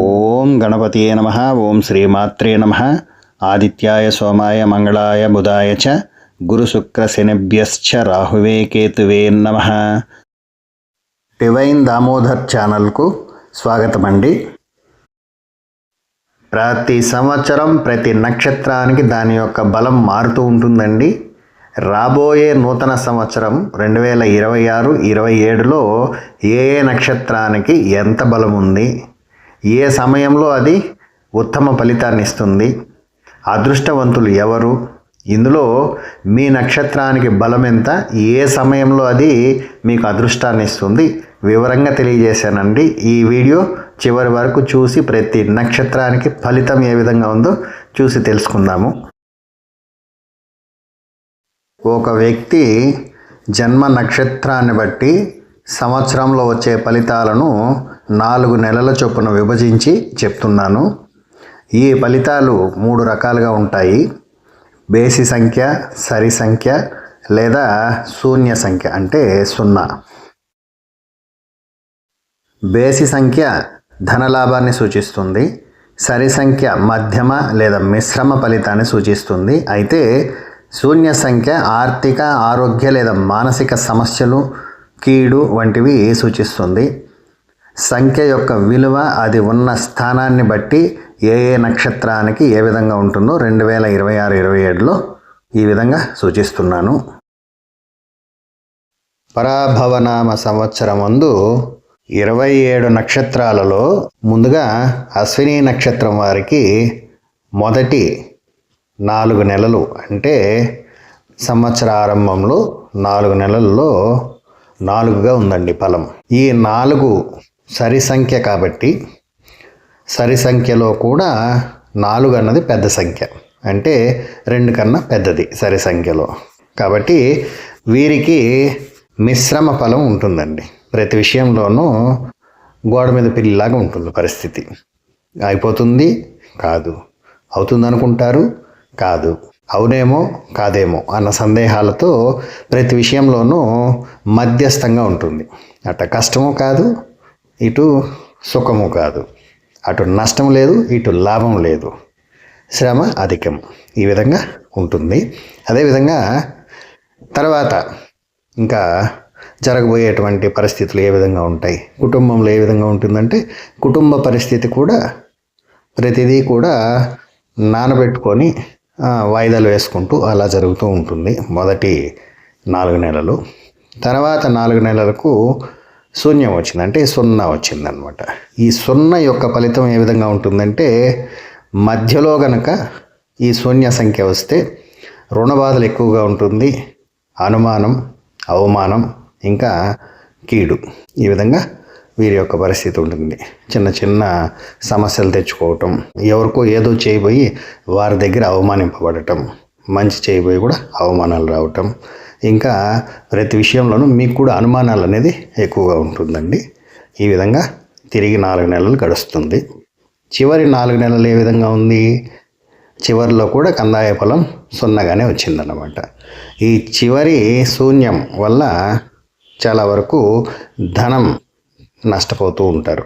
ఓం గణపతియే నమ ఓం శ్రీమాత్రే నమ. ఆదిత్యాయ సోమాయ మంగళాయ బుధాయ చ గురుశుక్రశనిభ్యశ్చ రాహువే కేతువే నమ. డివైన్ దామోదర్ ఛానల్కు స్వాగతం అండి ప్రతి సంవత్సరం ప్రతి నక్షత్రానికి దాని యొక్క బలం మారుతూ ఉంటుందండి. రాబోయే నూతన సంవత్సరం రెండు వేల ఇరవై ఆరు ఇరవై ఏడులో ఏ ఏ నక్షత్రానికి ఎంత బలం ఉంది? ఏ సమయంలో అది ఉత్తమ ఫలితాన్ని ఇస్తుంది? అదృష్టవంతులు ఎవరు? ఇందులో మీ నక్షత్రానికి బలం ఎంత? ఏ సమయంలో అది మీకు అదృష్టాన్ని ఇస్తుంది? వివరంగా తెలియజేశానండి. ఈ వీడియో చివరి వరకు చూసి ప్రతి నక్షత్రానికి ఫలితం ఏ విధంగా ఉందో చూసి తెలుసుకుందాము. ఒక వ్యక్తి జన్మ నక్షత్రాన్ని బట్టి సంవత్సరంలో వచ్చే ఫలితాలను నాలుగు నెలల చొప్పున విభజించి చెప్తున్నాను. ఈ ఫలితాలు మూడు రకాలుగా ఉంటాయి. బేసి సంఖ్య సరి సంఖ్య లేదా శూన్య సంఖ్య అంటే సున్నా. బేసి సంఖ్య ధనలాభాన్ని సూచిస్తుంది. సరి సంఖ్య మధ్యమ లేదా మిశ్రమ ఫలితాన్ని సూచిస్తుంది. అయితే శూన్య సంఖ్య ఆర్థిక ఆరోగ్య లేదా మానసిక సమస్యలు కీడు వంటివి సూచిస్తుంది. సంఖ్య యొక్క విలువ అది ఉన్న స్థానాన్ని బట్టి ఏ ఏ నక్షత్రానికి ఏ విధంగా ఉంటుందో రెండు వేల ఇరవై ఆరు ఇరవై ఏడులో ఈ విధంగా సూచిస్తున్నాను. పరాభవనామ సంవత్సరం ముందు ఇరవై ఏడు నక్షత్రాలలో ముందుగా అశ్విని నక్షత్రం వారికి మొదటి నాలుగు నెలలు. అంటే సంవత్సర ఆరంభంలో నాలుగు నెలల్లో నాలుగుగా ఉందండి ఫలం. ఈ నాలుగు సరి సంఖ్య కాబట్టి సరి సంఖ్యలో కూడా నాలుగు అన్నది పెద్ద సంఖ్య. అంటే రెండు కన్నా పెద్దది సరి సంఖ్యలో. కాబట్టి వీరికి మిశ్రమ ఫలం ఉంటుందండి. ప్రతి విషయంలోనూ గోడ మీద పిల్లిలాగా ఉంటుంది పరిస్థితి. అయిపోతుంది? కాదు. అవుతుంది అనుకుంటారు కాదు. అవునేమో కాదేమో అన్న సందేహాలతో ప్రతి విషయంలోనూ మధ్యస్థంగా ఉంటుంది. అట కష్టము కాదు ఇటు సుఖము కాదు. అటు నష్టం లేదు ఇటు లాభం లేదు. శ్రమ అధికం. ఈ విధంగా ఉంటుంది. అదేవిధంగా తర్వాత ఇంకా జరగబోయేటువంటి పరిస్థితులు ఏ విధంగా ఉంటాయి? కుటుంబంలో ఏ విధంగా ఉంటుందంటే కుటుంబ పరిస్థితి కూడా ప్రతిదీ కూడా నానబెట్టుకొని వాయిదాలు వేసుకుంటూ అలా జరుగుతూ ఉంటుంది మొదటి నాలుగు నెలలు. తర్వాత నాలుగు నెలలకు శూన్యం వచ్చింది అంటే సున్నా వచ్చిందనమాట ఈ సున్నా యొక్క ఫలితం ఏ విధంగా ఉంటుందంటే మధ్యలో గనక ఈ శూన్య సంఖ్య వస్తే రుణ బాధలు ఎక్కువగా ఉంటుంది అనుమానం అవమానం ఇంకా కీడు. ఈ విధంగా వీరి యొక్క పరిస్థితి ఉంటుంది. చిన్న చిన్న సమస్యలు తెచ్చుకోవటం ఎవరికో ఏదో చేయబోయి వారి దగ్గర అవమానింపబడటం మంచి చేయబోయి కూడా అవమానాలు రావటం. ఇంకా ప్రతి విషయంలోనూ మీకు కూడా అనుమానాలు అనేది ఎక్కువగా ఉంటుందండి. ఈ విధంగా తిరిగి నాలుగు నెలలు గడుస్తుంది. చివరి నాలుగు నెలలు ఏ విధంగా ఉంది? చివరిలో కూడా కందాయ ఫలం సున్నగానే వచ్చిందన్నమాట. ఈ చివరి శూన్యం వల్ల చాలా వరకు ధనం నష్టపోతూ ఉంటారు.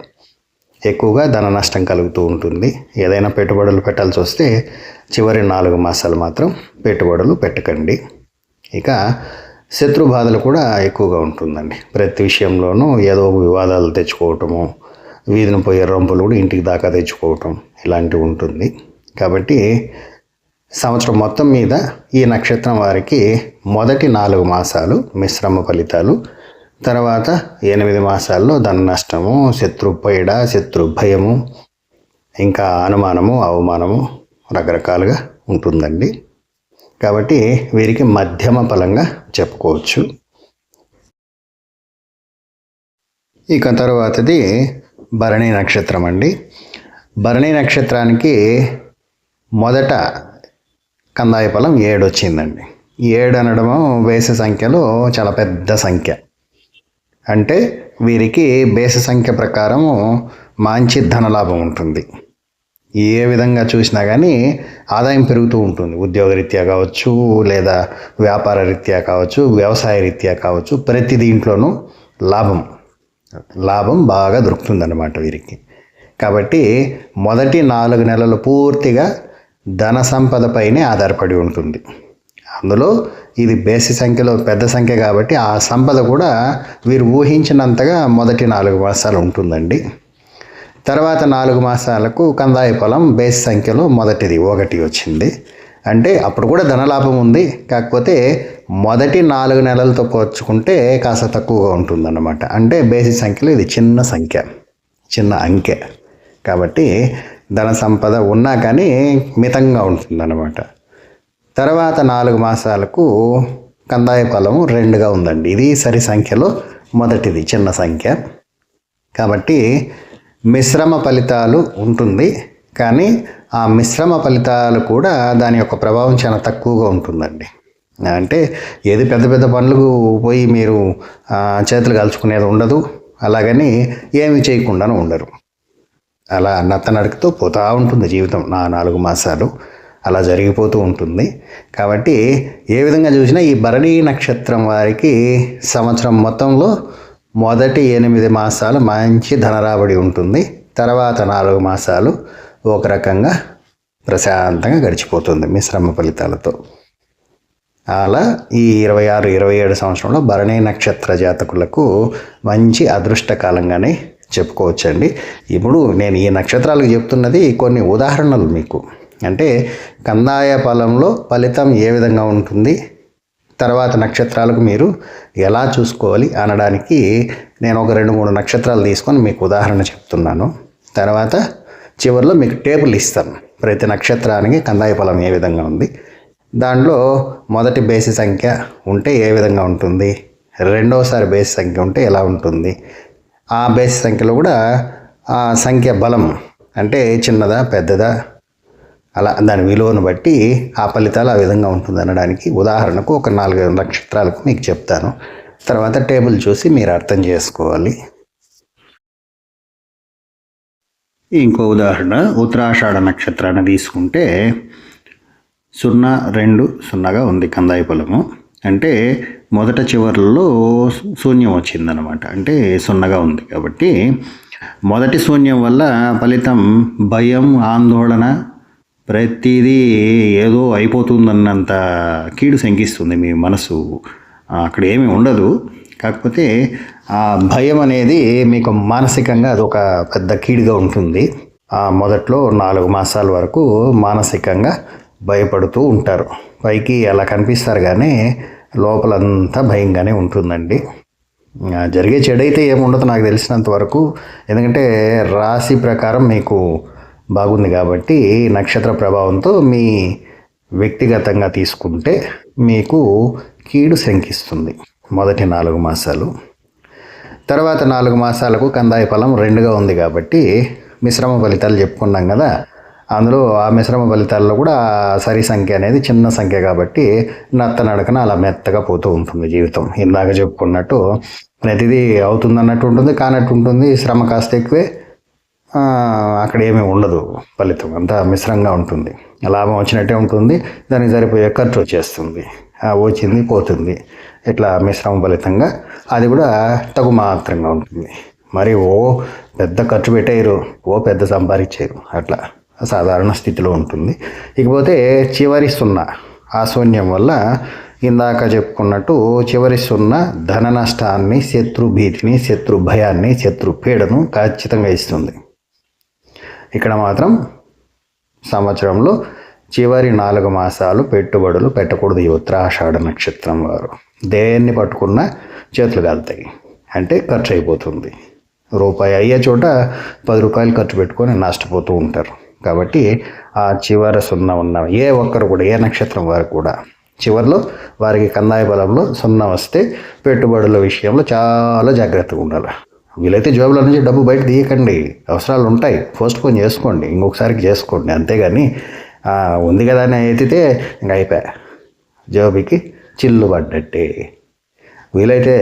ఎక్కువగా ధన నష్టం కలుగుతూ ఉంటుంది. ఏదైనా పెట్టుబడులు పెట్టాల్సి వస్తే చివరి నాలుగు మాసాలు మాత్రం పెట్టుబడులు పెట్టకండి. ఇక శత్రు బాధలు కూడా ఎక్కువగా ఉంటుందండి. ప్రతి విషయంలోనూ ఏదో ఒక వివాదాలు తెచ్చుకోవటము వీధిన పోయే రంపులు కూడా ఇంటికి దాకా తెచ్చుకోవటం ఇలాంటివి ఉంటుంది. కాబట్టి సంవత్సరం మొత్తం మీద ఈ నక్షత్రం వారికి మొదటి నాలుగు మాసాలు మిశ్రమ ఫలితాలు తర్వాత ఎనిమిది మాసాల్లో ధన నష్టము శత్రు శత్రుభయము శత్రు భయము ఇంకా అనుమానము అవమానము రకరకాలుగా ఉంటుందండి. కాబట్టి వీరికి మధ్యమ ఫలంగా చెప్పుకోవచ్చు. ఇక తర్వాతది భరణి నక్షత్రం అండి భరణి నక్షత్రానికి మొదట కందాయ ఫలం ఏడు వచ్చిందండి ఏడు అనడము వేస సంఖ్యలో చాలా పెద్ద సంఖ్య. అంటే వీరికి బేస సంఖ్య ప్రకారము మంచి ధనలాభం ఉంటుంది. ఏ విధంగా చూసినా కానీ ఆదాయం పెరుగుతూ ఉంటుంది. ఉద్యోగ రీత్యా కావచ్చు లేదా వ్యాపార రీత్యా కావచ్చు వ్యవసాయ రీత్యా కావచ్చు ప్రతి దీంట్లోనూ లాభం లాభం బాగా దొరుకుతుందన్నమాట వీరికి. కాబట్టి మొదటి నాలుగు నెలలు పూర్తిగా ధన సంపదపైనే ఆధారపడి ఉంటుంది. అందులో ఇది బేసి సంఖ్యలో పెద్ద సంఖ్య కాబట్టి ఆ సంపద కూడా వీరు ఊహించినంతగా మొదటి నాలుగు మాసాలు ఉంటుందండి. తర్వాత నాలుగు మాసాలకు కందాయ పొలం బేసి సంఖ్యలో మొదటిది ఒకటి వచ్చింది. అంటే అప్పుడు కూడా ధనలాభం ఉంది. కాకపోతే మొదటి నాలుగు నెలలతో పోల్చుకుంటే కాస్త తక్కువగా ఉంటుందన్నమాట. అంటే బేసి సంఖ్యలో ఇది చిన్న సంఖ్య చిన్న అంకె. కాబట్టి ధన సంపద ఉన్నా కానీ మితంగా ఉంటుందన్నమాట. తర్వాత నాలుగు మాసాలకు కందాయ ఫలము రెండుగా ఉందండి. ఇది సరి సంఖ్యలో మొదటిది చిన్న సంఖ్య. కాబట్టి మిశ్రమ ఫలితాలు ఉంటుంది కానీ ఆ మిశ్రమ ఫలితాలు కూడా దాని యొక్క ప్రభావం చాలా తక్కువగా ఉంటుందండి. అంటే ఏది పెద్ద పెద్ద పనులకు పోయి మీరు చేతులు కలుచుకునేది ఉండదు అలాగని ఏమి చేయకుండాను ఉండరు. అలా నత్తనడకతో పోతూ ఉంటుంది జీవితం నా నాలుగు మాసాలు. అలా జరిగిపోతూ ఉంటుంది. కాబట్టి ఏ విధంగా చూసినా ఈ భరణీ నక్షత్రం వారికి సంవత్సరం మొత్తంలో మొదటి ఎనిమిది మాసాలు మంచి ధనరాబడి ఉంటుంది. తర్వాత నాలుగు మాసాలు ఒక రకంగా ప్రశాంతంగా గడిచిపోతుంది మిశ్రమ ఫలితాలతో. అలా ఈ ఇరవై ఆరు ఇరవై ఏడు సంవత్సరంలో భరణీ నక్షత్ర జాతకులకు మంచి అదృష్టకాలంగానే చెప్పుకోవచ్చండి. ఇప్పుడు నేను ఈ నక్షత్రాలకు చెప్తున్నది కొన్ని ఉదాహరణలు మీకు. అంటే కందాయ ఫలంలో ఫలితం ఏ విధంగా ఉంటుంది? తర్వాత నక్షత్రాలకు మీరు ఎలా చూసుకోవాలి అనడానికి నేను ఒక రెండు మూడు నక్షత్రాలు తీసుకొని మీకు ఉదాహరణ చెప్తున్నాను. తర్వాత చివరిలో మీకు టేబుల్ ఇస్తాను. ప్రతి నక్షత్రానికి కందాయ ఫలం ఏ విధంగా ఉంది? దాంట్లో మొదటి బేసి సంఖ్య ఉంటే ఏ విధంగా ఉంటుంది? రెండవసారి బేసి సంఖ్య ఉంటే ఎలా ఉంటుంది? ఆ బేసి సంఖ్యలో కూడా ఆ సంఖ్య బలం అంటే చిన్నదా పెద్దదా? అలా దాని విలువను బట్టి ఆ ఫలితాలు ఆ విధంగా ఉంటుంది అనడానికి ఉదాహరణకు ఒక నాలుగైదు నక్షత్రాలకు మీకు చెప్తాను. తర్వాత టేబుల్ చూసి మీరు అర్థం చేసుకోవాలి. ఇంకో ఉదాహరణ ఉత్తరాషాఢ నక్షత్రాన్ని తీసుకుంటే సున్నా రెండు సున్నాగా ఉంది కందాయి పొలము. అంటే మొదట చివర్లలో శూన్యం వచ్చిందనమాట. అంటే సున్నగా ఉంది కాబట్టి మొదటి శూన్యం వల్ల ఫలితం భయం ఆందోళన ప్రతిదీ ఏదో అయిపోతుందన్నంత కీడు శంకిస్తుంది మీ మనసు అక్కడ ఏమీ ఉండదు. కాకపోతే ఆ భయం అనేది మీకు మానసికంగా అదొక పెద్ద కీడుగా ఉంటుంది. ఆ మొదట్లో నాలుగు మాసాల వరకు మానసికంగా భయపడుతూ ఉంటారు. పైకి అలా కనిపిస్తారు కానీ లోపలంతా భయంగానే ఉంటుందండి. జరిగే చెడు అయితే ఏముండదు నాకు తెలిసినంత వరకు. ఎందుకంటే రాశి ప్రకారం మీకు బాగుంది కాబట్టి నక్షత్ర ప్రభావంతో మీ వ్యక్తిగతంగా తీసుకుంటే మీకు కీడు శంకిస్తుంది మొదటి నాలుగు మాసాలు. తర్వాత నాలుగు మాసాలకు కందాయ ఫలం రెండుగా ఉంది కాబట్టి మిశ్రమ ఫలితాలు చెప్పుకున్నాం కదా అందులో ఆ మిశ్రమ ఫలితాల్లో కూడా సరి సంఖ్య అనేది చిన్న సంఖ్య కాబట్టి నత్త నడకన అలా మెత్తగా పోతూ ఉంటుంది జీవితం. ఇందాక చెప్పుకున్నట్టు ప్రతిదీ అవుతుందన్నట్టు ఉంటుంది కానట్టు ఉంటుంది శ్రమ కాస్త ఎక్కువే అక్కడ ఏమీ ఉండదు ఫలితం. అంతా మిశ్రంగా ఉంటుంది. లాభం వచ్చినట్టే ఉంటుంది. దానికి సరిపోయే ఖర్చు వచ్చేస్తుంది. వచ్చింది పోతుంది. ఇట్లా మిశ్రమ ఫలితంగా అది కూడా తగు మాత్రంగా ఉంటుంది. మరి ఓ పెద్ద ఖర్చు పెట్టారు ఓ పెద్ద సంపాదించారు అట్లా సాధారణ స్థితిలో ఉంటుంది. ఇకపోతే చివరి సున్నా ఆ శూన్యం వల్ల ఇందాక చెప్పుకున్నట్టు చివరి సున్నా ధన నష్టాన్ని శత్రు భీతిని శత్రు భయాన్ని శత్రు పీడను ఖచ్చితంగా ఇస్తుంది. ఇక్కడ మాత్రం సంవత్సరంలో చివరి నాలుగు మాసాలు పెట్టుబడులు పెట్టకూడదు ఈ ఉత్తరాషాఢ నక్షత్రం వారు. దేన్ని పట్టుకున్నా చేతులు కాలుతాయి. అంటే ఖర్చు అయిపోతుంది. రూపాయి అయ్యే చోట పది రూపాయలు ఖర్చు పెట్టుకొని నష్టపోతూ ఉంటారు. కాబట్టి ఆ చివర సున్నా ఉన్న ఏ ఒక్కరు కూడా ఏ నక్షత్రం వారు కూడా చివరిలో వారికి కందాయ బలంలో సున్నా వస్తే పెట్టుబడుల విషయంలో చాలా జాగ్రత్తగా ఉండాలి. వీలైతే జేబులో నుంచి డబ్బు బయట తీయకండి. అవసరాలు ఉంటాయి. పోస్ట్ పోన్ చేసుకోండి. ఇంకొకసారికి చేసుకోండి. అంతేగాని ఉంది కదా అని ఎత్తితే ఇంకా అయిపోయా జోబికి చిల్లు పడ్డట్టే. వీలైతే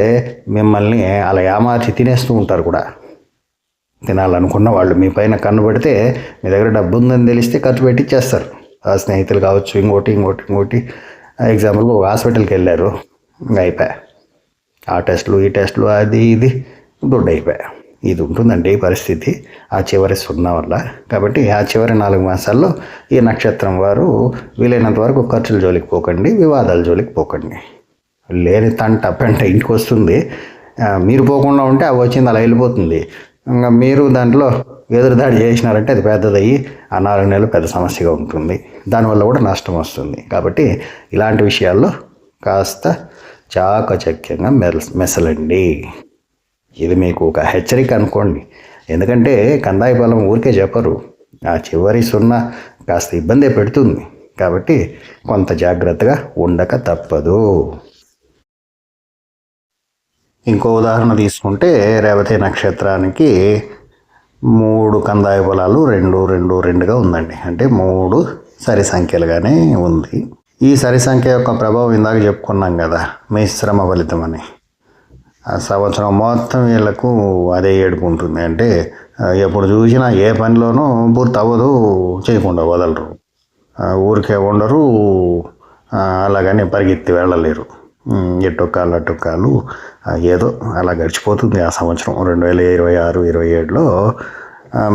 మిమ్మల్ని అలా ఏమార్చి తినేస్తూ ఉంటారు కూడా. తినాలనుకున్న వాళ్ళు మీ పైన కన్ను పెడితే మీ దగ్గర డబ్బు ఉందని తెలిస్తే ఖర్చు పెట్టిచ్చేస్తారు. ఆ స్నేహితులు కావచ్చు ఇంకోటి ఇంకోటి ఇంకోటి. ఎగ్జాంపుల్గా ఒక హాస్పిటల్కి వెళ్ళారు. ఇంకా అయిపోయా ఆ టెస్టులు ఈ టెస్టులు అది ఇది. దొడ్డైపోయా. ఇది ఉంటుందండి పరిస్థితి. ఆ చివరి సున్నా వల్ల. కాబట్టి ఆ చివరి నాలుగు మాసాల్లో ఈ నక్షత్రం వారు వీలైనంత వరకు ఖర్చుల జోలికి పోకండి వివాదాల జోలికి పోకండి. లేని తంట పెంట ఇంటికి వస్తుంది. మీరు పోకుండా ఉంటే అవి వచ్చింది అలా వెళ్ళిపోతుంది. ఇంకా మీరు దాంట్లో ఎదురుదాడి చేసినారంటే అది పెద్దదయ్యి ఆ నాలుగు నెలలు పెద్ద సమస్యగా ఉంటుంది. దానివల్ల కూడా నష్టం వస్తుంది. కాబట్టి ఇలాంటి విషయాల్లో కాస్త చాకచక్యంగా మెల్ మెసలండి. ఇది మీకు ఒక హెచ్చరిక అనుకోండి. ఎందుకంటే కందాయి బలం ఊరికే చెప్పరు. ఆ చివరి సున్నా కాస్త ఇబ్బందే పెడుతుంది. కాబట్టి కొంత జాగ్రత్తగా ఉండక తప్పదు. ఇంకో ఉదాహరణ తీసుకుంటే రేవతి నక్షత్రానికి మూడు కందాయ పొలాలు రెండు రెండు రెండుగా ఉందండి. అంటే మూడు సరి సంఖ్యలుగానే ఉంది. ఈ సరి సంఖ్య యొక్క ప్రభావం ఇందాక చెప్పుకున్నాం కదా మిశ్రమ ఫలితం అని. ఆ సంవత్సరం మొత్తం వీళ్ళకు అదే ఏడుపు ఉంటుంది అంటే ఎప్పుడు చూసినా ఏ పనిలోనూ పూర్తి అవ్వదు చేయకుండా వదలరు. ఊరికే ఉండరు అలాగనే అలాగని పరిగెత్తి వెళ్ళలేరు. ఉమ్, ఎట్టొక్కాలు ఏదో అలా గడిచిపోతుంది ఆ సంవత్సరం. రెండు వేల ఇరవై ఆరు ఇరవై ఏడులో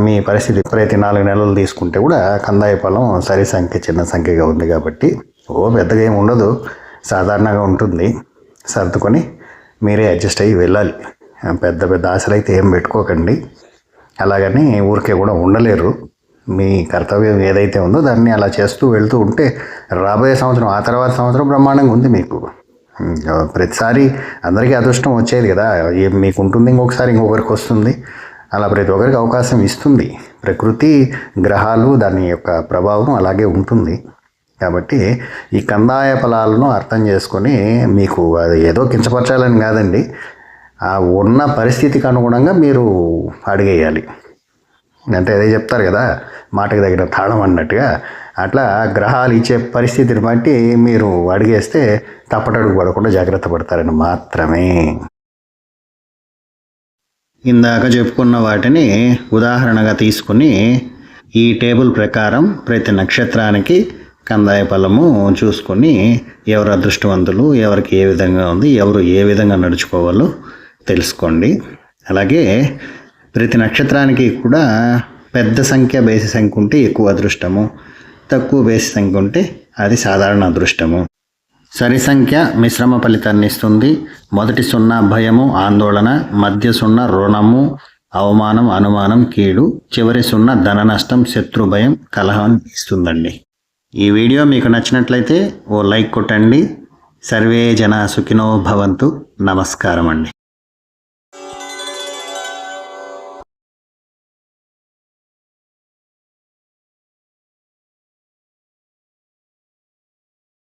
మీ పరిస్థితి ప్రతి నాలుగు నెలలు తీసుకుంటే కూడా కందాయ పొలం సరి సంఖ్య చిన్న సంఖ్యగా ఉంది కాబట్టి ఓ పెద్దగా ఏమి ఉండదు. సాధారణంగా ఉంటుంది. సర్దుకొని మీరే అడ్జస్ట్ అయ్యి వెళ్ళాలి. పెద్ద పెద్ద ఆశలు అయితే ఏం పెట్టుకోకండి. అలాగని ఊరికే కూడా ఉండలేరు. మీ కర్తవ్యం ఏదైతే ఉందో దాన్ని అలా చేస్తూ వెళ్తూ ఉంటే రాబోయే సంవత్సరం ఆ తర్వాత సంవత్సరం బ్రహ్మాండంగా ఉంది మీకు. ప్రతిసారి అందరికీ అదృష్టం వచ్చేది కదా. మీకు ఉంటుంది ఇంకొకసారి ఇంకొకరికి వస్తుంది. అలా ప్రతి ఒక్కరికి అవకాశం ఇస్తుంది. ప్రకృతి గ్రహాలు దాని యొక్క ప్రభావం అలాగే ఉంటుంది. కాబట్టి ఈ కందాయ ఫలాలను అర్థం చేసుకొని మీకు అది ఏదో కించపరచాలని కాదండి. ఆ ఉన్న పరిస్థితికి అనుగుణంగా మీరు అడిగేయాలి. అంటే అదే చెప్తారు కదా మాటకి తగిన తాళం అన్నట్టుగా. అట్లా గ్రహాలు ఇచ్చే పరిస్థితిని బట్టి మీరు అడిగేస్తే తప్పటడుగు పడకుండా జాగ్రత్త పడతారని మాత్రమే. ఇందాక చెప్పుకున్న వాటిని ఉదాహరణగా తీసుకుని ఈ టేబుల్ ప్రకారం ప్రతి నక్షత్రానికి కందాయ ఫలము చూసుకొని ఎవరు అదృష్టవంతులు ఎవరికి ఏ విధంగా ఉంది ఎవరు ఏ విధంగా నడుచుకోవాలో తెలుసుకోండి. అలాగే ప్రతి నక్షత్రానికి కూడా పెద్ద సంఖ్య బేసి సంఖ్య ఉంటే ఎక్కువ అదృష్టము తక్కువ బేసి సంఖ్య ఉంటే అది సాధారణ అదృష్టము. సరి సంఖ్య మిశ్రమ ఫలితాన్ని ఇస్తుంది. మొదటి సున్నా భయము ఆందోళన మధ్య సున్నా రుణము అవమానం అనుమానం కీడు చివరి సున్నా ధన నష్టం శత్రు భయం కలహం ఇస్తుందండి. ఈ వీడియో మీకు నచ్చినట్లయితే ఓ లైక్ కొట్టండి. సర్వే జన సుఖినో భవంతు. నమస్కారం అండి